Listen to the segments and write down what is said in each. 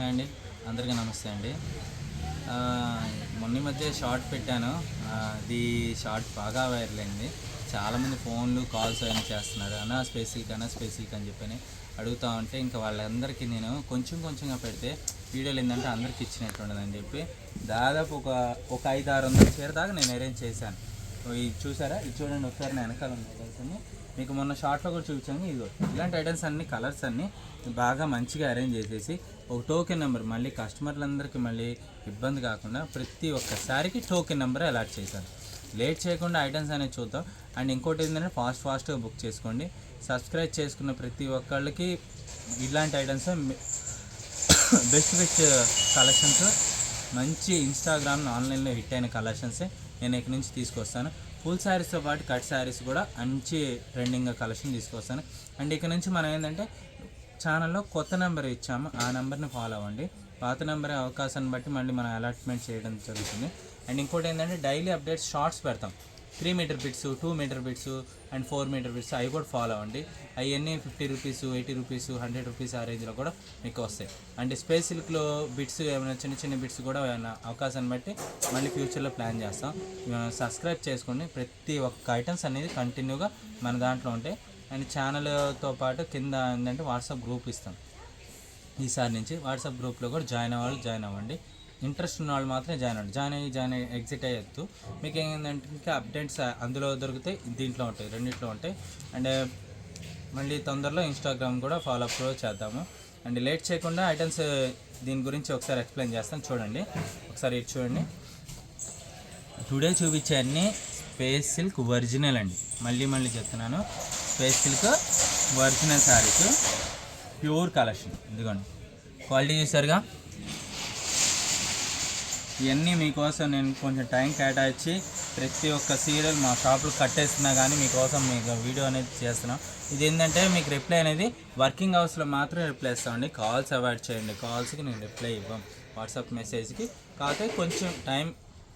Hi అండి. అందరికీ నమస్తే అండి. మొన్న ఈ మధ్య షార్ట్ పెట్టాను. అది షార్ట్ బాగా వైరల్ అయింది. చాలామంది ఫోన్లు కాల్స్ అయినా చేస్తున్నారు. అన్నా స్పెసిల్కి అన్నా స్పెసిల్కి అని చెప్పని అడుగుతా ఉంటే ఇంకా వాళ్ళందరికీ నేను కొంచెం కొంచెంగా పెడితే వీడియోలు ఏంటంటే అందరికి ఇచ్చినట్టు ఉండదని చెప్పి దాదాపు ఒక ఒక ఐదు ఆరు వందల చీర దాకా నేను అరేంజ్ చేశాను. ఇది చూసారా? ఇది చూడండి ఒకసారి నేను వెనకాల ఉంది మీకు మొన్న షార్ట్లో కూడా చూపించాను. ఇదిగో ఇలాంటి ఐటమ్స్ అన్ని కలర్స్ అన్ని బాగా మంచిగా అరేంజ్ చేసేసి ఒక టోకెన్ నెంబర్ మళ్ళీ కస్టమర్లందరికీ మళ్ళీ ఇబ్బంది కాకుండా ప్రతి ఒక్కసారికి టోకెన్ నెంబర్ అలాట్ చేశాను. లేట్ చేయకుండా ఐటమ్స్ అనేది చూద్దాం. అండ్ ఇంకోటి ఏంటంటే ఫాస్ట్ ఫాస్ట్గా బుక్ చేసుకోండి. సబ్స్క్రైబ్ చేసుకున్న ప్రతి ఒక్కళ్ళకి ఇలాంటి ఐటమ్స్ బెస్ట్ బెస్ట్ కలెక్షన్స్ మంచి ఇన్స్టాగ్రామ్ ఆన్లైన్లో హిట్ అయిన కలెక్షన్సే నేను ఇక్కడి నుంచి తీసుకొస్తాను. ఫుల్ శారీస్తో పాటు కట్ శారీస్ కూడా మంచి ట్రెండింగ్ కలెక్షన్ తీసుకొస్తాను. అండ్ ఇక్కడ నుంచి మనం ఏంటంటే ఛానల్లో కొత్త నెంబర్ ఇచ్చాము. ఆ నెంబర్ని ఫాలో అవ్వండి. పాత నెంబర్ అవకాశాన్ని బట్టి మళ్ళీ మనం అలాట్మెంట్ చేయడం జరుగుతుంది. అండ్ ఇంకోటి ఏంటంటే డైలీ అప్డేట్స్ షార్ట్స్ పెడతాం. Three metre bits two metre bits and four metre bits అవి కూడా ఫాలో అవ్వండి. అవన్నీ fifty rupees eighty rupees hundred rupees ఆ రేంజ్లో కూడా మీకు వస్తాయి. అండ్ స్పేస్ సిల్క్లో బిట్స్ ఏమైనా చిన్న చిన్న బిట్స్ కూడా ఏమైనా అవకాశాన్ని బట్టి మళ్ళీ ఫ్యూచర్లో ప్లాన్ చేస్తాం. సబ్స్క్రైబ్ చేసుకోండి. ప్రతి ఒక్క ఐటమ్స్ అనేది కంటిన్యూగా మన దాంట్లో ఉంటాయి. అండ్ ఛానల్తో పాటు కింద ఏంటంటే వాట్సాప్ గ్రూప్ ఇస్తాం. ఈసారి నుంచి వాట్సాప్ గ్రూప్లో కూడా జాయిన్ అవ్వాలి జాయిన్ అవ్వండి. ఇంట్రెస్ట్ ఉన్న వాళ్ళు మాత్రమే జాయిన్ అవ్వండి. జాయిన్ అయ్యి జాయిన్ అయ్యి ఎగ్జిట్ అయ్యొద్దు. మీకు ఏంటంటే ఇంకా అప్డేట్స్ అందులో దొరికితే దీంట్లో ఉంటాయి రెండింటిలో ఉంటాయి. అండ్ uh, మళ్ళీ తొందరలో ఇన్స్టాగ్రామ్ కూడా ఫాలో అప్ చేద్దాము. అండ్ లేట్ చేయకుండా ఐటమ్స్ uh, దీని గురించి ఒకసారి ఎక్స్ప్లెయిన్ చేస్తాను. చూడండి. ఒకసారి ఇటు చూడండి. టుడే చూపించే అన్ని స్పేస్ సిల్క్ ఒరిజినల్ అండి. మళ్ళీ మళ్ళీ చెప్తున్నాను. Space silk original saris pure collection ఎందుకండి క్వాలిటీ చూసారుగా? ఇవన్నీ మీకోసం నేను కొంచెం టైం కేటాయించి ప్రతి ఒక్క సీరియల్ మా షాప్లో కట్టేస్తున్నా కానీ మీకోసం మీకు వీడియో అనేది చేస్తున్నాం. ఇది ఏంటంటే మీకు రిప్లై అనేది వర్కింగ్ అవర్స్లో మాత్రం రిప్లై ఇస్తామండి కాల్స్ అవాయిడ్ చేయండి. కాల్స్కి నేను రిప్లై ఇవ్వం. వాట్సాప్ మెసేజ్కి. కాకపోతే కొంచెం టైం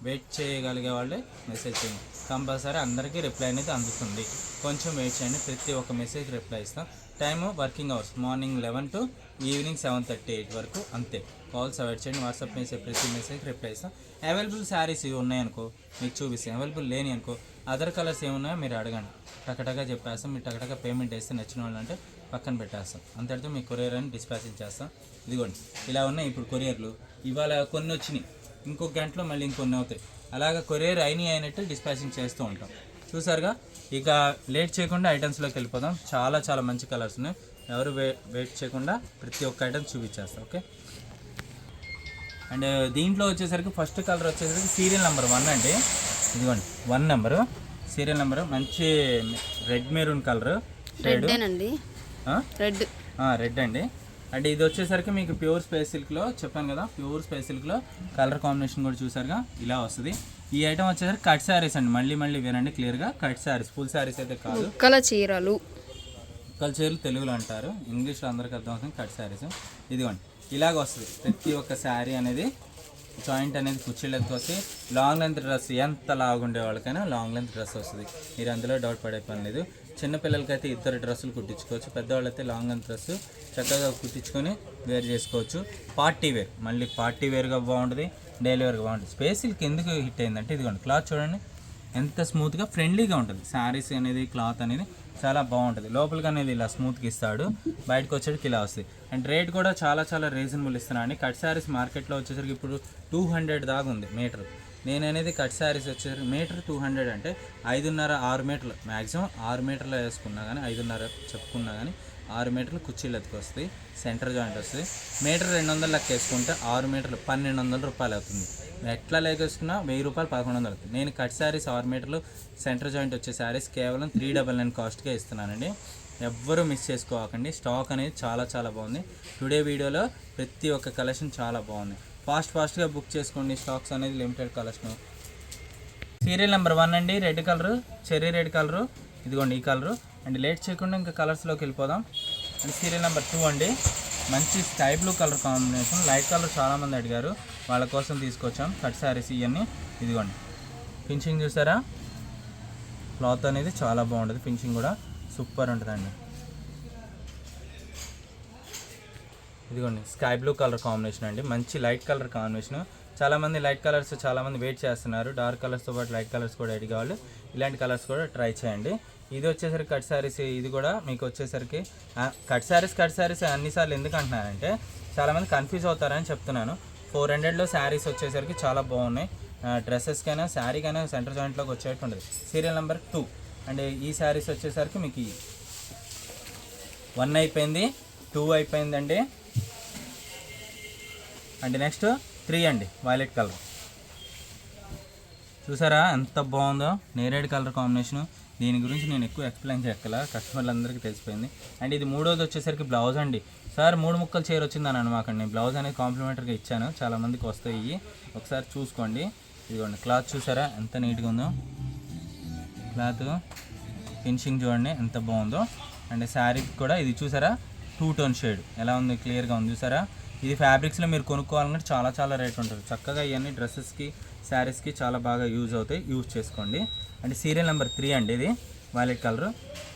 వెయిట్ చేయగలిగే వాళ్ళే మెసేజ్ చేయండి. కంపల్సరీ అందరికీ రిప్లై అనేది అందుతుంది. కొంచెం వెయిట్ చేయండి. ప్రతి ఒక్క మెసేజ్ రిప్లై ఇస్తాం. Time working hours. Morning eleven to evening seven thirty eight వరకు అంతే. కాల్స్ అవాయిడ్ చేయండి. వాట్సాప్ మెసేజ్ ప్రతి మెసేజ్ రిప్లై ఇస్తాం. అవైలబుల్ శారీస్ ఇవి ఉన్నాయనుకో మీకు చూపిస్తాం. అవైలబుల్ లేని అనుకో అదర్ కలర్స్ ఏమున్నాయో మీరు అడగండి. టకటగా చెప్పేస్తాం. మీరు టకటగా పేమెంట్ వేస్తే నచ్చిన వాళ్ళు అంటే పక్కన పెట్టేస్తాం. అంతటితో మీ కొరియర్ అని డిస్పాచింగ్ చేస్తాం. ఇదిగోండి. ఇలా ఉన్నాయి ఇప్పుడు కొరియర్లు. ఇవాళ కొన్ని వచ్చినాయి. ఇంకొక గంటలో మళ్ళీ ఇంకొన్ని అవుతాయి. అలాగ కొరియర్ అయినాయి అయినట్టు డిస్పాచింగ్ చేస్తూ ఉంటాం. చూసారుగా? ఇక లేట్ చేయకుండా ఐటమ్స్లోకి వెళ్ళిపోదాం. చాలా చాలా మంచి కలర్స్ ఉన్నాయి. ఎవరు వే వెయిట్ చేయకుండా ప్రతి ఒక్క ఐటమ్ చూపించేస్తాం ఓకే? అండ్ దీంట్లో వచ్చేసరికి ఫస్ట్ కలర్ వచ్చేసరికి సీరియల్ నెంబర్ వన్ అండి. ఇదిగోండి వన్ నెంబరు సీరియల్ నెంబర్ మంచి red maroon colour shade red red అండి. అండ్ ఇది వచ్చేసరికి మీకు ప్యూర్ స్పేస్ సిల్క్లో చెప్పాను కదా ప్యూర్ స్పేస్ సిల్క్లో కలర్ కాంబినేషన్ కూడా చూసారుగా ఇలా వస్తుంది. ఈ ఐటమ్ వచ్చేసరికి కట్ శారీస్ అండి మళ్ళీ మళ్ళీ వినండి క్లియర్గా కట్ శారీస్ ఫుల్ శారీస్ అయితే కాదు. ముక్కల చీరలు. కల్చర్లు తెలుగులో అంటారు ఇంగ్లీష్లో అందరికీ అర్థం అవుతుంది కట్ శారీస్. ఇదిగోండి ఇలాగ వస్తుంది. ప్రతి ఒక్క శారీ అనేది జాయింట్ అనేది కుర్చీలు ఎత్తుకొచ్చి లాంగ్ లెంత్ డ్రెస్ ఎంత లాగుండే వాళ్ళకైనా లాంగ్ లెంత్ డ్రెస్ వస్తుంది. మీరు అందులో డౌట్ పడే పని లేదు. చిన్న పిల్లలకైతే ఇద్దరు డ్రెస్సులు కుట్టించుకోవచ్చు పెద్దవాళ్ళైతే లాంగ్ అండ్ డ్రెస్ చక్కగా కుట్టించుకొని వేర్ చేసుకోవచ్చు. పార్టీ వేర్ మళ్ళీ పార్టీ వేర్గా బాగుంటుంది డైలీ వేర్గా బాగుంటుంది. స్పేసిల్కి ఎందుకు హిట్ అయిందంటే ఇదిగోండి క్లాత్ చూడండి ఎంత స్మూత్గా ఫ్రెండ్లీగా ఉంటుంది. శారీస్ అనేది క్లాత్ అనేది చాలా బాగుంటుంది. లోపలికి అనేది ఇలా స్మూత్గా ఇస్తాడు బయటకు వచ్చేటికి ఇలా వస్తుంది. అండ్ రేట్ కూడా చాలా చాలా రీజనబుల్ ఇస్తున్నాను అండి. కట్ శారీస్ మార్కెట్లో వచ్చేసరికి ఇప్పుడు టూ హండ్రెడ్ దాకా ఉంది మీటర్ నేను అనేది కట్ శారీస్ వచ్చేసరికి మీటర్ టూ హండ్రెడ్ అంటే ఐదున్నర ఆరు మీటర్లు. మ్యాక్సిమం ఆరు మీటర్లు వేసుకున్నా కానీ ఐదున్నర చెప్పుకున్నా కానీ ఆరు మీటర్లు కుర్చీలు ఎత్తుకొస్తాయి సెంటర్ జాయింట్ వస్తుంది మీటర్ రెండు వందలు లెక్క వేసుకుంటే ఆరు మీటర్లు పన్నెండు వందల రూపాయలు అవుతుంది. ఎట్లా లేకేసుకున్నా వెయ్యి రూపాయలు పదకొండు వందలు అవుతుంది. నేను కట్ శారీస్ ఆరు మీటర్లు సెంటర్ జాయింట్ వచ్చే శారీస్ కేవలం త్రీ డబల్ నైన్ కాస్ట్కే ఇస్తున్నానండి. ఎవ్వరూ మిస్ చేసుకోకండి. స్టాక్ అనేది చాలా చాలా బాగుంది. టుడే వీడియోలో ప్రతి ఒక్క కలెక్షన్ చాలా బాగుంది. ఫాస్ట్ ఫాస్ట్గా బుక్ చేసుకోండి. స్టాక్స్ అనేది limited collection serial number one అండి. Red colour cherry red colour ఇదిగోండి ఈ కలరు. అండ్ లేట్ చేయకుండా ఇంకా కలర్స్లోకి వెళ్ళిపోదాం. అండ్ సీరియల్ నెంబర్ టూ అండి. మంచి sky blue colour combination. Light colour చాలామంది అడిగారు. వాళ్ళ కోసం తీసుకొచ్చాం. కట్ శారీస్ ఇవన్నీ ఇదిగోండి. ఫినిషింగ్ చూసారా? క్లాత్ అనేది చాలా బాగుంటుంది. ఫినిషింగ్ కూడా సూపర్ ఉంటుందండి. ఇదిగోండి స్కై బ్లూ కలర్ కాంబినేషన్ అండి. మంచి లైట్ కలర్ కాంబినేషన్. చాలామంది లైట్ కలర్స్ చాలామంది వెయిట్ చేస్తున్నారు. డార్క్ కలర్స్తో పాటు లైట్ కలర్స్ కూడా ఎడిగా వాళ్ళు ఇలాంటి కలర్స్ కూడా ట్రై చేయండి. ఇది వచ్చేసరికి కట్ శారీస్ ఇది కూడా మీకు వచ్చేసరికి కట్ శారీస్ కట్ శారీస్ అన్నిసార్లు ఎందుకు అంటున్నానంటే చాలామంది కన్ఫ్యూజ్ అవుతారని చెప్తున్నాను. ఫోర్ హండ్రెడ్లో శారీస్ వచ్చేసరికి చాలా బాగున్నాయి. డ్రెస్సెస్కైనా శారీకైనా సెంటర్ జాయింట్లోకి వచ్చేట్టు ఉంటుంది సీరియల్ నెంబర్ టూ. అండ్ ఈ శారీస్ వచ్చేసరికి మీకు వన్ అయిపోయింది టూ అయిపోయిందండి. అండ్ నెక్స్ట్ త్రీ అండి వైలెట్ కలర్ చూసారా ఎంత బాగుందో? నేరేడ్ కలర్ కాంబినేషన్ దీని గురించి నేను ఎక్కువ ఎక్స్ప్లెయిన్ చేయక్కల కస్టమర్లందరికీ తెలిసిపోయింది. అండ్ ఇది మూడోది వచ్చేసరికి బ్లౌజ్ అండి. సార్ మూడు ముక్కలు చీర వచ్చిందని అనమాకండి. బ్లౌజ్ అనేది కాంప్లిమెంటరీగా ఇచ్చాను. చాలామందికి వస్తాయి. ఒకసారి చూసుకోండి. ఇదిగోండి క్లాత్ చూసారా? ఎంత నీట్గా ఉందో. క్లాత్ ఫినిషింగ్ చూడండి ఎంత బాగుందో. అండ్ శారీ కూడా ఇది చూసారా? టూ టోన్ షేడ్ ఎలా ఉంది క్లియర్గా ఉంది చూసారా? ఇది ఫ్యాబ్రిక్స్లో మీరు కొనుక్కోవాలంటే చాలా చాలా రేట్ ఉంటుంది. చక్కగా ఇవన్నీ డ్రెస్సెస్కి శారీస్కి చాలా బాగా యూజ్ అవుతాయి. యూజ్ చేసుకోండి. అండ్ సీరియల్ నెంబర్ త్రీ అండి ఇది violet colour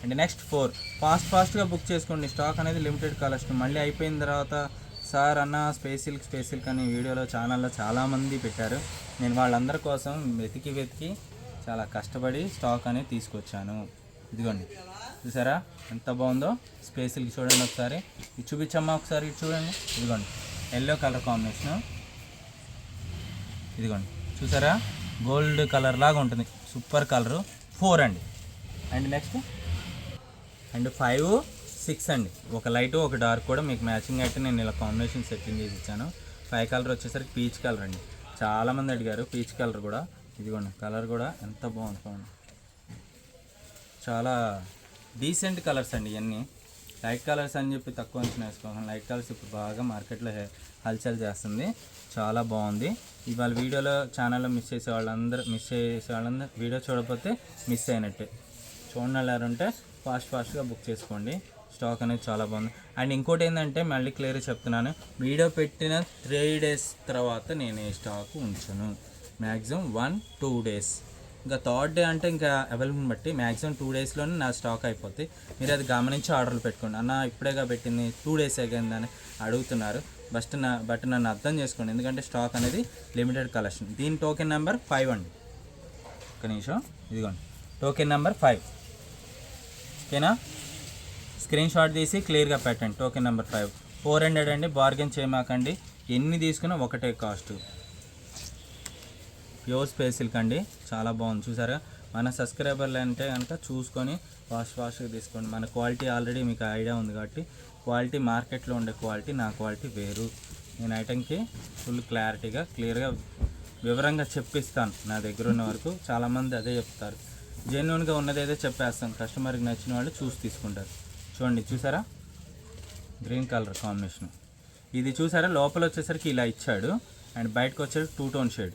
and next four fast ఫాస్ట్గా బుక్ చేసుకోండి. స్టాక్ అనేది లిమిటెడ్ కలర్స్ మళ్ళీ అయిపోయిన తర్వాత సార్ అన్న స్పేస్ సిల్క్ స్పేస్ సిల్క్ వీడియోలో ఛానల్లో చాలామంది పెట్టారు. నేను వాళ్ళందరి కోసం వెతికి వెతికి చాలా కష్టపడి స్టాక్ అనేది తీసుకొచ్చాను. ఇదిగోండి. చూసారా? ఎంత బాగుందో? స్పేస్కి చూడండి ఒకసారి. ఇది చూపించమ్మా ఒకసారి ఇది చూడండి. ఇదిగోండి. ఎల్లో కలర్ కాంబినేషన్ ఇదిగోండి. చూసారా? గోల్డ్ కలర్ లాగా ఉంటుంది. సూపర్ కలరు ఫోర్ అండి. And next and five six అండి. ఒక లైట్ ఒక డార్క్ కూడా మీకు మ్యాచింగ్ అయితే నేను ఇలా కాంబినేషన్ సెట్టింగ్ చేసి ఇచ్చాను. ఫైవ్ కలర్ వచ్చేసరికి పీచ్ కలర్ అండి. చాలామంది అడిగారు పీచ్ కలర్ కూడా. ఇదిగోండి కలర్ కూడా ఎంత బాగుంది చాలా డీసెంట్ కలర్స్ అండి ఇవన్నీ లైట్ కలర్స్ అని చెప్పి తక్కువ అంచనా వేసుకోవాలి లైట్ కలర్స్ ఇప్పుడు బాగా మార్కెట్లో హె- హల్చల్ చేస్తుంది. చాలా బాగుంది. ఇవాళ వీడియోలో ఛానల్లో మిస్ చేసే వాళ్ళందరూ మిస్ చేసే వాళ్ళందరూ వీడియో చూడకపోతే మిస్ అయినట్టే. చూడండి వెళ్ళారంటే ఫాస్ట్ ఫాస్ట్గా బుక్ చేసుకోండి. స్టాక్ అనేది చాలా బాగుంది. అండ్ ఇంకోటి ఏంటంటే మళ్ళీ క్లియర్గా చెప్తున్నాను. వీడియో పెట్టిన త్రీ డేస్ తర్వాత నేను ఈ స్టాక్ ఉంచను. మ్యాక్సిమం వన్ టూ డేస్ ఇంకా థర్డ్ డే అంటే ఇంకా అవైలబుల్ బట్టి మ్యాక్సిమం టూ డేస్లోనే నా స్టాక్ అయిపోద్ది. మీరు అది గమనించి ఆర్డర్లు పెట్టుకోండి. అన్న ఇప్పుడేగా పెట్టింది టూ డేస్ అయిందని అడుగుతున్నారు. బస్ట్ నా బట్ నన్ను అర్థం చేసుకోండి. ఎందుకంటే స్టాక్ అనేది లిమిటెడ్ కలెక్షన్. దీని టోకెన్ నెంబర్ ఫైవ్ అండి. ఒక నిమిషం. ఇదిగోండి. Token number five. ఓకేనా? స్క్రీన్ షాట్ తీసి క్లియర్గా పెట్టండి. Token number five. Four hundred అండి. బార్గెన్ చేయమాకండి. ఎన్ని తీసుకున్నా ఒకటే కాస్ట్. యో స్పేస్ సిల్క్ అండి. చాలా బాగుంది. చూసారా? మన సబ్స్క్రైబర్లు అంటే కనుక చూసుకొని వాష్ వాష్గా తీసుకోండి. మన క్వాలిటీ ఆల్రెడీ మీకు ఐడియా ఉంది కాబట్టి క్వాలిటీ మార్కెట్లో ఉండే క్వాలిటీ నా క్వాలిటీ వేరు. నేను ఐటెంకి ఫుల్ క్లారిటీగా క్లియర్గా వివరంగా చెప్పిస్తాను నా దగ్గర ఉన్న వరకు. చాలామంది అదే చెప్తారు. జెన్యున్గా ఉన్నది ఏదో చెప్పేస్తాను. కస్టమర్కి నచ్చిన వాళ్ళు చూసి తీసుకుంటారు. చూడండి చూసారా? Green colour combination. ఇది చూసారా? లోపల వచ్చేసరికి ఇలా ఇచ్చాడు. అండ్ బయటకు వచ్చేసరికి టూ టోన్ షేడ్.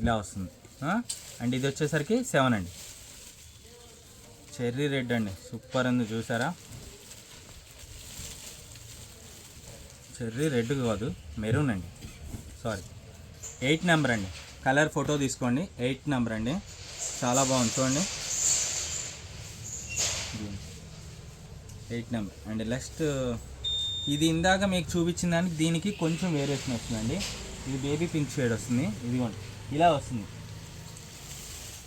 ఇలా వస్తుంది. అండ్ ఇది వచ్చేసరికి సెవెన్ అండి. చెర్రీ రెడ్ అండి. సూపర్ ఉంది చూసారా? చెర్రీ రెడ్ కాదు మెరూన్ అండి. సారీ. ఎయిట్ నెంబర్ అండి. కలర్ ఫోటో తీసుకోండి. ఎయిట్ నెంబర్ అండి. చాలా బాగుంది చూడండి. Eight number. అండ్ నెక్స్ట్ ఇది ఇందాక మీకు చూపించిన దానికి దీనికి కొంచెం వేరియేషన్ వస్తుందండి. ఇది బేబీ పింక్ షేడ్ వస్తుంది. ఇదిగోండి. ఇలా వస్తుంది.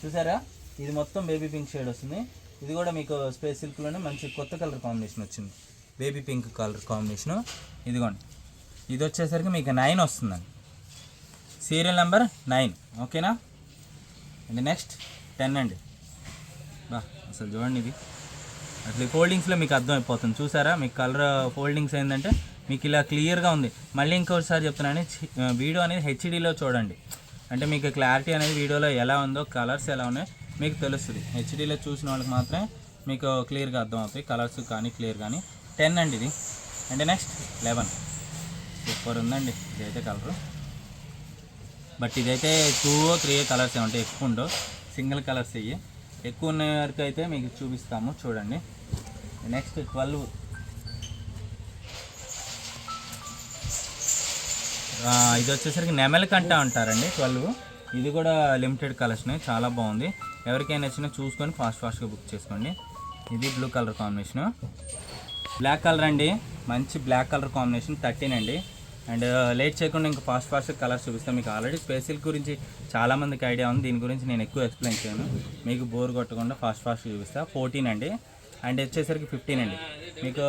చూసారా? ఇది మొత్తం బేబీ పింక్ షేడ్ వస్తుంది. ఇది కూడా మీకు స్పేస్ సిల్క్లోనే మంచి కొత్త కలర్ కాంబినేషన్ వచ్చింది. బేబీ పింక్ కలర్ కాంబినేషను ఇదిగోండి. ఇది వచ్చేసరికి మీకు నైన్ వస్తుందండి. సీరియల్ నెంబర్ నైన్ ఓకేనా అండ్ నెక్స్ట్ టెన్ అండి. బా అసలు చూడండి ఇది. అట్లా ఫోల్డింగ్స్లో మీకు అర్థమైపోతుంది. చూసారా? మీకు కలర్ ఫోల్డింగ్స్ ఏంటంటే మీకు ఇలా క్లియర్గా ఉంది. మళ్ళీ ఇంకోసారి చెప్తున్నాను వీడియో అనేది హెచ్డీలో చూడండి. అంటే మీకు క్లారిటీ అనేది వీడియోలో ఎలా ఉందో కలర్స్ ఎలా ఉన్నాయో మీకు తెలుస్తుంది. హెచ్డీలో చూసిన వాళ్ళకి మాత్రమే మీకు క్లియర్గా అర్థమవుతాయి. కలర్స్ కానీ క్లియర్ కానీ. టెన్ అండి ఇది. అండ్ నెక్స్ట్ లెవెన్ సూపర్ ఉందండి. ఇదైతే కలరు బట్ ఇదైతే టూ త్రీ కలర్స్ ఉంటాయి. ఎక్కువ ఉండవు. సింగిల్ కలర్స్ ఇవి ఎక్కువ ఉన్న వరకు అయితే మీకు చూపిస్తాము. చూడండి. నెక్స్ట్ ట్వెల్వ్ ఇది వచ్చేసరికి నెమలి కంట అంటారండి ట్వెల్వ్. ఇది కూడా లిమిటెడ్ కలెక్షన్ చాలా బాగుంది. ఎవరికైనా నచ్చినా చూసుకొని ఫాస్ట్ ఫాస్ట్గా బుక్ చేసుకోండి. ఇది blue colour combination. Black colour అండి మంచి బ్లాక్ కలర్ కాంబినేషన్ థర్టీన్ అండి. అండ్ లేట్ చేయకుండా ఇంకా ఫాస్ట్ ఫాస్ట్ కలర్స్ చూపిస్తాను. మీకు ఆల్రెడీ స్పెషల్ గురించి చాలామందికి ఐడియా ఉంది. దీని గురించి నేను ఎక్కువ ఎక్స్ప్లెయిన్ చేయను. మీకు బోర్ కొట్టకుండా ఫాస్ట్ ఫాస్ట్ చూపిస్తా. ఫోర్టీన్ అండి. అండ్ వచ్చేసరికి ఫిఫ్టీన్ అండి. మీకు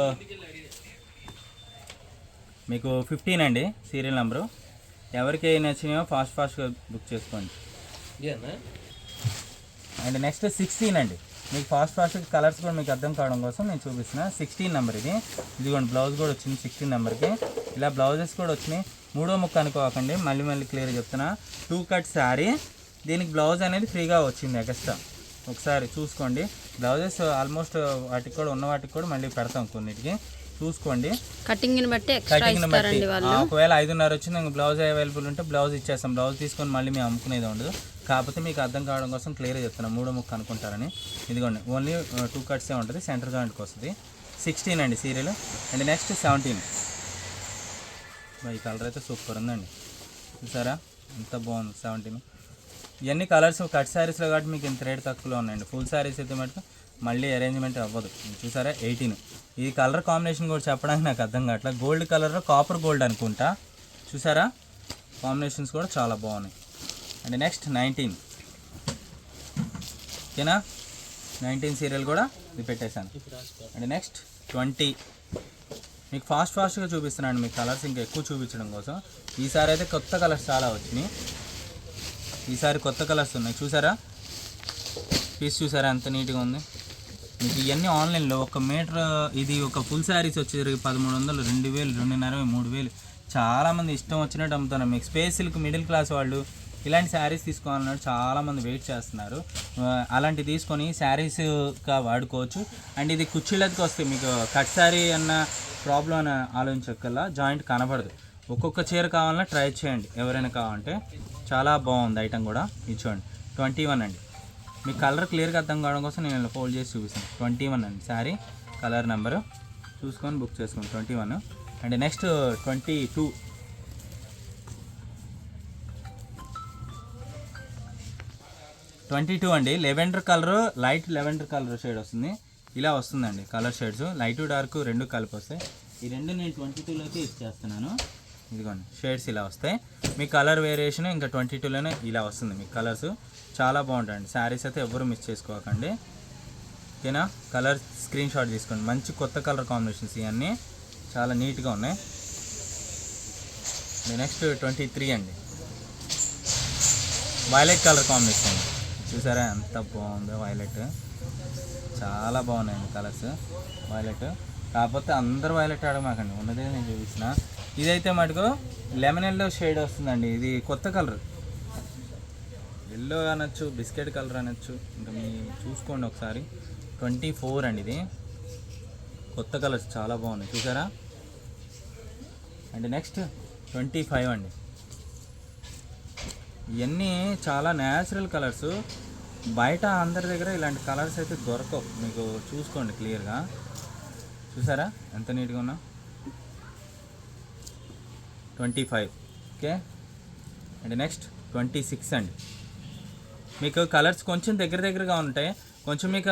మీకు ఫిఫ్టీన్ అండి సీరియల్ నెంబరు ఎవరికి నచ్చినాయో ఫాస్ట్ ఫాస్ట్గా బుక్ చేసుకోండి. అండ్ నెక్స్ట్ సిక్స్టీన్ అండి. మీకు ఫాస్ట్ ఫాస్ట్ కలర్స్ కూడా మీకు అర్థం కావడం కోసం నేను చూపిస్తున్నా సిక్స్టీన్ నెంబర్ ఇది. ఇదిగోండి బ్లౌజ్ కూడా వచ్చింది సిక్స్టీన్ నెంబర్కి ఇలా బ్లౌజెస్ కూడా వచ్చినాయి. మూడో ముక్క అనుకోకండి మళ్ళీ మళ్ళీ క్లియర్ చెప్తున్నా. టూ కట్ శారీ దీనికి బ్లౌజ్ అనేది ఫ్రీగా వచ్చింది ఎక్స్ట్రా ఒకసారి చూసుకోండి. బ్లౌజెస్ ఆల్మోస్ట్ వాటికి కూడా ఉన్న వాటికి కూడా మళ్ళీ పెడతాం కొన్నిటికి. చూసుకోండి. కటింగ్ని బట్టి కటింగ్ బట్టి. ఆ, ఒకవేళ ఐదున్నర వచ్చింది ఇంక బ్లౌజ్ అవైలబుల్ ఉంటే బ్లౌజ్ ఇచ్చేస్తాం. బ్లౌజ్ తీసుకొని మళ్ళీ మేము అమ్ముకునేది ఉండదు. కాకపోతే మీకు అర్థం కావడం కోసం క్లియర్గా చెప్తున్నాం. మూడో ముక్క అనుకుంటారని. ఇదిగోండి ఓన్లీ టూ కట్సే ఉంటుంది. సెంటర్ జాయింట్కి వస్తుంది సిక్స్టీన్ అండి సీరియల్. And next seventeen. ఈ కలర్ అయితే సూపర్ ఉందండి. చూసారా? ఎంత బాగుంది సెవెంటీన్. ఇవన్నీ కలర్స్ కట్ శారీస్లో కాబట్టి మీకు ఇంత రేట్ తక్కువలో ఉన్నాయండి. ఫుల్ శారీస్ అయితే మటుకు మళ్ళీ అరేంజ్మెంట్ అవ్వదు. చూసారా? ఎయిటీన్ ఈ కలర్ కాంబినేషన్ కూడా చెప్పడానికి నాకు అర్థం కావట్లేదు. గోల్డ్ కలర్ కాపర్ గోల్డ్ అనుకుంటా. చూసారా? కాంబినేషన్స్ కూడా చాలా బాగున్నాయి. అండ్ నెక్స్ట్ నైన్టీన్ ఓకేనా? నైన్టీన్ సీరియల్ కూడా ఇది పెట్టేశాను. అండ్ నెక్స్ట్ ట్వంటీ మీకు ఫాస్ట్ ఫాస్ట్గా చూపిస్తున్నాను. మీకు కలర్స్ ఇంకా ఎక్కువ చూపించడం కోసం. ఈసారి అయితే కొత్త కలర్స్ చాలా వచ్చినాయి. ఈసారి కొత్త కలర్స్ ఉన్నాయి. చూసారా? పీస్ చూసారా? ఎంత నీట్గా ఉంది. మీకు ఇవన్నీ ఆన్లైన్లో ఒక మీటర్ ఇది ఒక ఫుల్ శారీస్ వచ్చేసరికి పదమూడు వందలు రెండు వేలు రెండున్నర మూడు వేలు. చాలామంది ఇష్టం వచ్చినట్టు అమ్ముతున్నారు. మీకు స్పేస్లకు మిడిల్ క్లాస్ వాళ్ళు ఇలాంటి శారీస్ తీసుకోవాలన్నాడు చాలామంది వెయిట్ చేస్తున్నారు. అలాంటివి తీసుకొని శారీస్గా వాడుకోవచ్చు. అండ్ ఇది కుర్చీలకి వస్తే మీకు కట్ శారీ అన్న ప్రాబ్లం అని ఆలోచించక్కల్లా జాయింట్ కనబడదు. ఒక్కొక్క చీర కావాలన్నా ట్రై చేయండి. ఎవరైనా కావాలంటే చాలా బాగుంది ఐటమ్ కూడా. ఇది చూడండి ట్వంటీ వన్ అండి. మీ కలర్ క్లియర్గా అర్థం కావడం కోసం నేను ఫోల్డ్ చేసి చూపిస్తాను. ట్వంటీ వన్ అండి శారీ కలర్ నెంబరు. చూసుకొని బుక్ చేసుకోండి twenty one. And next twenty two. Twenty two అండి. Lavender colour light lavender colour shade వస్తుంది. ఇలా వస్తుందండి కలర్ షేడ్స్. లైట్ డార్క్ రెండు కలిపి వస్తాయి. ఈ రెండు నేను ట్వంటీ టూలోకి ఇచ్చేస్తున్నాను ఇదిగోండి షేడ్స్ ఇలా వస్తాయి. మీ కలర్ వేరియేషన్ ఇంకా ట్వంటీ టూలోనే ఇలా వస్తుంది మీ కలర్స్ చాలా బాగుంటాయండి. శారీస్ అయితే ఎవరు మిస్ చేసుకోకండి. ఓకేనా? కలర్ స్క్రీన్ షాట్ తీసుకోండి. మంచి కొత్త కలర్ కాంబినేషన్స్ ఇవన్నీ చాలా నీట్గా ఉన్నాయి. నెక్స్ట్ ట్వంటీ త్రీ అండి. వైలెట్ కలర్ కాంబినేషన్ చూసారా ఎంత బాగుందో వైలెట్ చాలా బాగున్నాయండి కలర్స్ వైలెట్ కాకపోతే అందరూ వైలెట్ ఆడమాకండి ఉన్నదే నేను చూపించిన ఇదైతే మటుకు లెమన్ ఎల్లో షేడ్ వస్తుందండి. ఇది కొత్త కలర్ ఎల్లో అనొచ్చు బిస్కెట్ కలర్ అనొచ్చు. ఇంకా మీ చూసుకోండి ఒకసారి. ట్వంటీ ఫోర్ అండి ఇది. కొత్త కలర్స్ చాలా బాగున్నాయి. చూసారా? అండ్ నెక్స్ట్ ట్వంటీ ఫైవ్ అండి. ఇవన్నీ చాలా న్యాచురల్ కలర్స్ బయట అందరి దగ్గర ఇలాంటి కలర్స్ అయితే దొరకవు. మీకు చూసుకోండి క్లియర్గా చూసారా? ఎంత నీట్గా ఉన్నా? Twenty five. Okay? And next twenty six అండి. మీకు కలర్స్ కొంచెం దగ్గర దగ్గరగా ఉంటాయి. కొంచెం మీకు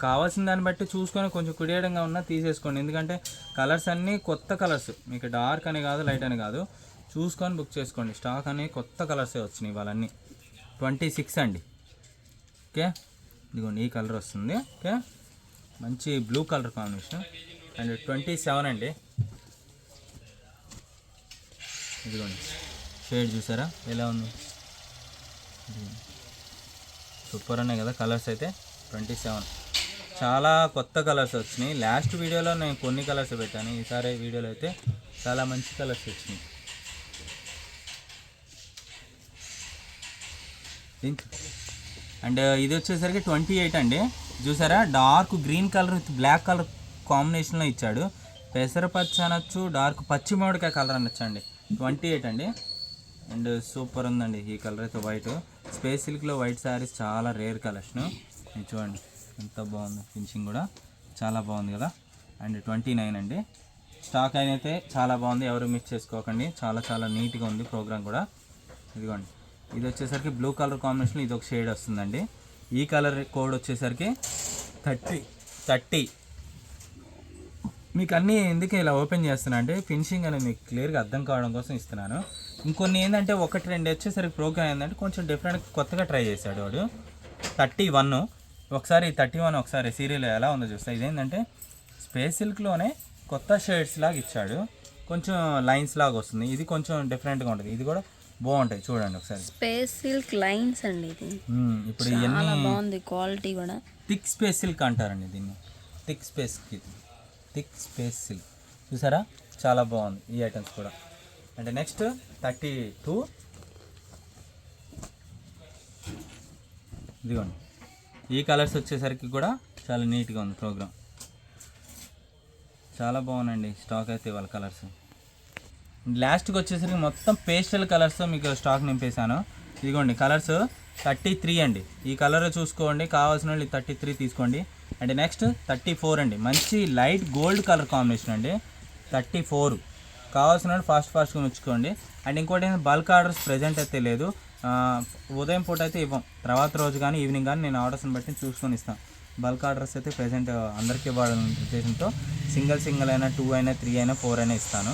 కావాల్సిన దాన్ని బట్టి చూసుకొని కొంచెం కుడియడంగా ఉన్నా తీసేసుకోండి. ఎందుకంటే కలర్స్ అన్నీ కొత్త కలర్స్. మీకు డార్క్ అని కాదు లైట్ అని కాదు. చూసుకొని బుక్ చేసుకోండి. స్టాక్ అని కొత్త కలర్సే వచ్చినాయి వాళ్ళన్నీ ట్వంటీ సిక్స్ అండి. ఓకే? ఇదిగోండి ఈ కలర్ వస్తుంది. ఓకే? మంచి blue colour combination. And twenty seven అండి. ఇదిగోండి. షేడ్ చూసారా? ఎలా ఉంది? సూపర్ అనే కదా కలర్స్ అయితే. Twenty seven. చాలా కొత్త కలర్స్ వచ్చినాయి. లాస్ట్ వీడియోలో నేను కొన్ని కలర్స్ పెట్టాను. ఈసారి వీడియోలో అయితే చాలా మంచి కలర్స్ వచ్చినాయి. పింక్ అండ్ ఇది వచ్చేసరికి ట్వంటీ ఎయిట్ అండి. చూసారా? Dark green colour with black colour కాంబినేషన్లో ఇచ్చాడు. పెసరపచ్చ అనొచ్చు డార్క్ పచ్చి మామిడికాయ కలర్ అనొచ్చు అండి. ట్వంటీ ఎయిట్ అండి. అండ్ సూపర్ ఉందండి ఈ కలర్ అయితే వైట్. స్పేస్ సిల్క్లో వైట్ శారీస్ చాలా రేర్ కలెక్షన్. చూడండి ఎంత బాగుంది ఫినిషింగ్ కూడా. చాలా బాగుంది కదా. అండ్ ట్వంటీ నైన్ అండి. స్టాక్ అయితే చాలా బాగుంది ఎవరు మిస్ చేసుకోకండి. చాలా చాలా నీట్గా ఉంది ప్రోగ్రామ్ కూడా. ఇదిగోండి. ఇది వచ్చేసరికి బ్లూ కలర్ కాంబినేషన్ ఇది ఒక షేడ్ వస్తుందండి. ఈ కలర్ కోడ్ వచ్చేసరికి థర్టీ థర్టీ. మీకు అన్నీ ఎందుకు ఇలా ఓపెన్ చేస్తున్నా అంటే ఫినిషింగ్ అనేది మీకు క్లియర్గా అర్థం కావడం కోసం ఇస్తున్నాను. ఇంకొన్ని ఏంటంటే ఒకటి రెండు వచ్చేసరికి ప్రోగ్రామ్ ఏంటంటే కొంచెం డిఫరెంట్ కొత్తగా ట్రై చేశాడు వాడు. Thirty one. ఒకసారి థర్టీ వన్ ఒకసారి సీరియల్ ఎలా ఉందో చూస్తా. ఇదేంటంటే స్పేస్ సిల్క్లోనే కొత్త షేడ్స్ లాగా ఇచ్చాడు. కొంచెం లైన్స్ లాగా వస్తుంది. ఇది కొంచెం డిఫరెంట్గా ఉంటుంది. ఇది కూడా బాగుంటాయి చూడండి ఒకసారి. స్పేస్ సిల్క్ లైన్స్ అండి ఇది. ఇప్పుడు చాలా బాగుంది క్వాలిటీ కూడా. థిక్ స్పేస్ సిల్క్ అంటారండి దీన్ని. Thick space thick space silk. చూసారా? చాలా బాగుంది ఈ ఐటమ్స్ కూడా. అంటే నెక్స్ట్ థర్టీ టూ. ఇదిగోండి. ఈ కలర్స్ వచ్చేసరికి కూడా చాలా నీట్గా ఉంది ప్రోగ్రామ్ చాలా బాగుందండి స్టాక్ అయితే ఇవాళ కలర్స్. లాస్ట్కి వచ్చేసరికి మొత్తం పేస్టల్ కలర్స్తో మీకు స్టాక్ నింపేశాను. ఇదిగోండి కలర్స్ థర్టీ త్రీ అండి. ఈ కలర్ చూసుకోండి కావాల్సిన వాళ్ళు థర్టీ త్రీ తీసుకోండి. అండ్ నెక్స్ట్ థర్టీ ఫోర్ అండి. మంచి లైట్ గోల్డ్ కలర్ కాంబినేషన్ అండి. Thirty four. కావాల్సిన వాళ్ళు ఫాస్ట్ ఫాస్ట్గా ఉంచుకోండి అండ్ ఇంకోటి ఏంటంటే బల్క్ ఆర్డర్స్ ప్రెజెంట్ అయితే లేదు. ఉదయం పూట అయితే ఇవ్వం. తర్వాత రోజు కానీ ఈవినింగ్ కానీ నేను ఆర్డర్స్ని బట్టి చూసుకొని ఇస్తాను బల్క్ ఆర్డర్స్ అయితే ప్రెజెంట్ అందరికీ ఇవ్వాలనే ఉద్దేశంతో సింగిల్ సింగిల్ అయినా టూ అయినా త్రీ అయినా ఫోర్ అయినా ఇస్తాను.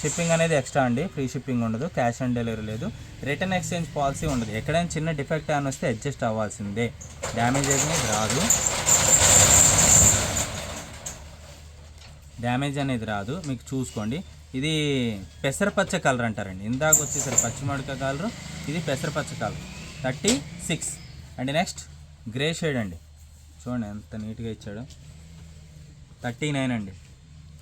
షిప్పింగ్ అనేది ఎక్స్ట్రా అండి. ఫ్రీ షిప్పింగ్ ఉండదు. క్యాష్ ఆన్ డెలివరీ లేదు. రిటర్న్ ఎక్స్చేంజ్ పాలసీ ఉండదు. ఎక్కడైనా చిన్న డిఫెక్ట్ అని వస్తే అడ్జస్ట్ అవ్వాల్సిందే. డ్యామేజ్ అనేది రాదు. డ్యామేజ్ అనేది రాదు. మీకు చూసుకోండి. ఇది పెసరపచ్చ కలర్ అంటారండి. ఇందాక వచ్చేసరి పచ్చిమిడక కలర్ ఇది పెసరపచ్చ colour thirty six and next grey shade అండి. చూడండి ఎంత నీట్గా ఇచ్చాడు. థర్టీ నైన్ అండి.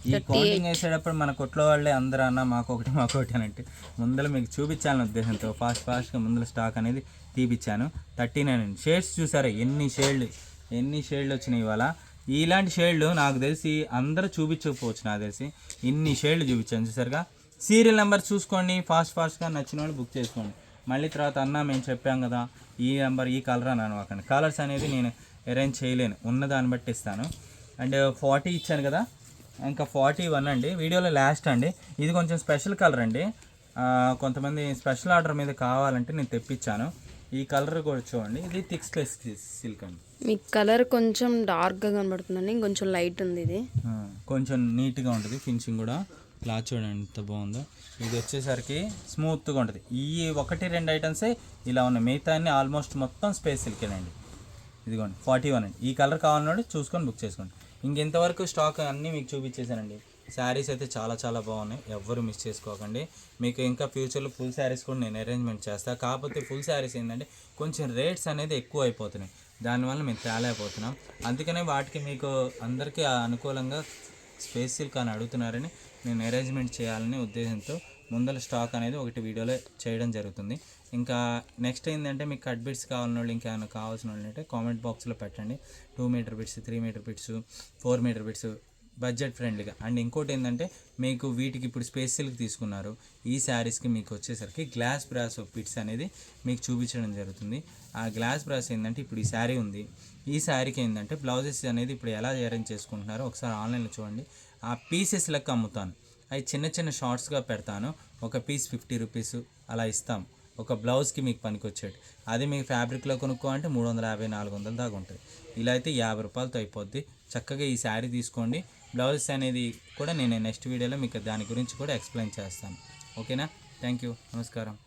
ఈ కౌంటింగ్ వేసేటప్పుడు మన కొట్లో వాళ్ళే అందరూ అన్న మాకు ఒకటి మాకు ఒకటి అని అంటే ముందర మీకు చూపించాలనే ఉద్దేశంతో ఫాస్ట్ ఫాస్ట్గా ముందర స్టాక్ అనేది తీపిచ్చాను. థర్టీ నైన్ అండి. షేడ్స్ చూసారా? ఎన్ని షేడ్లు ఎన్ని షేడ్లు వచ్చినాయి ఇవాళ? ఇలాంటి షేడ్లు నాకు తెలిసి అందరూ చూపించకపోవచ్చు నాకు తెలిసి. ఇన్ని షేడ్లు చూపించాను చూసారుగా? సీరియల్ నెంబర్ చూసుకోండి. ఫాస్ట్ ఫాస్ట్గా నచ్చిన వాళ్ళు బుక్ చేసుకోండి. మళ్ళీ తర్వాత అన్న మేము చెప్పాం కదా ఈ నెంబర్ ఈ కలర్ అని అనవాకండి. కలర్స్ అనేది నేను అరేంజ్ చేయలేను. ఉన్న దాన్ని బట్టి ఇస్తాను. అండ్ ఫార్టీ ఇచ్చాను కదా? ఇంకా ఫార్టీ వన్ అండి. వీడియోలో లాస్ట్ అండి. ఇది కొంచెం స్పెషల్ కలర్ అండి. కొంతమంది స్పెషల్ ఆర్డర్ మీద కావాలంటే నేను తెప్పించాను. ఈ కలర్ కూడా చూడండి. ఇది థిక్ స్పేస్ సిల్క్ అండి. మీ కలర్ కొంచెం డార్క్గా కనబడుతుందండి. ఇంకొంచెం లైట్ ఉంది ఇది. కొంచెం నీట్గా ఉంటుంది ఫినిషింగ్ కూడా. క్లాత్ చూడండి ఎంత బాగుందో. ఇది వచ్చేసరికి స్మూత్గా ఉంటుంది. ఈ ఒకటి రెండు ఐటమ్సే ఇలా ఉన్నాయి. మిగతా ఆల్మోస్ట్ మొత్తం స్పేస్ సిల్కేనండి. ఇదిగోండి ఫార్టీ వన్ అండి. ఈ కలర్ కావాలన్నాడు చూసుకొని బుక్ చేసుకోండి. ఇంకెంతవరకు స్టాక్ అన్నీ మీకు చూపించేశానండి. శారీస్ అయితే చాలా చాలా బాగున్నాయి. ఎవ్వరు మిస్ చేసుకోకండి. మీకు ఇంకా ఫ్యూచర్లో ఫుల్ శారీస్ కూడా నేను అరేంజ్మెంట్ చేస్తాను కాకపోతే ఫుల్ శారీస్ ఏంటంటే కొంచెం రేట్స్ అనేది ఎక్కువ అయిపోతున్నాయి. దానివల్ల మేము తేలేకపోతున్నాం. అందుకనే వాటికి మీకు అందరికీ అనుకూలంగా స్పేస్ సిల్క్ అని అడుగుతున్నారని నేను అరేంజ్మెంట్ చేయాలనే ఉద్దేశంతో ముందర స్టాక్ అనేది ఒకటి వీడియోలో చేయడం జరుగుతుంది. ఇంకా నెక్స్ట్ ఏంటంటే మీకు కట్ బిట్స్ కావాలని వాళ్ళు ఇంకేమైనా కావాల్సిన వాళ్ళు అంటే కామెంట్ బాక్స్లో పెట్టండి. Two metre bits three metre bits four metre bits budget ఫ్రెండ్లీగా. అండ్ ఇంకోటి ఏంటంటే మీకు వీటికి ఇప్పుడు స్పేస్ సిల్క్ తీసుకున్నారు. ఈ శారీస్కి మీకు వచ్చేసరికి గ్లాస్ బ్రాస్ పిట్స్ అనేది మీకు చూపించడం జరుగుతుంది. ఆ గ్లాస్ బ్రాస్ ఏంటంటే ఇప్పుడు ఈ శారీ ఉంది. ఈ శారీకి ఏంటంటే బ్లౌజెస్ అనేది ఇప్పుడు ఎలా అరేంజ్ చేసుకుంటున్నారో ఒకసారి ఆన్లైన్లో చూడండి. ఆ పీసెస్ లెక్క అమ్ముతాను. అవి చిన్న చిన్న షార్ట్స్గా పెడతాను. ఒక పీస్ ఫిఫ్టీ రూపీస్ అలా ఇస్తాం. ఒక బ్లౌజ్కి మీకు పనికొచ్చేది అది మీకు ఫ్యాబ్రిక్లో కొనుక్కో అంటే మూడు వందల యాభై నాలుగు వందల దాకా ఉంటుంది. ఇలా అయితే యాభై రూపాయలతో అయిపోద్ది. చక్కగా ఈ శారీ తీసుకోండి. బ్లౌజెస్ అనేది కూడా నేను నెక్స్ట్ వీడియోలో మీకు దాని గురించి కూడా ఎక్స్ప్లెయిన్ చేస్తాను. ఓకేనా? Thank you. నమస్కారం.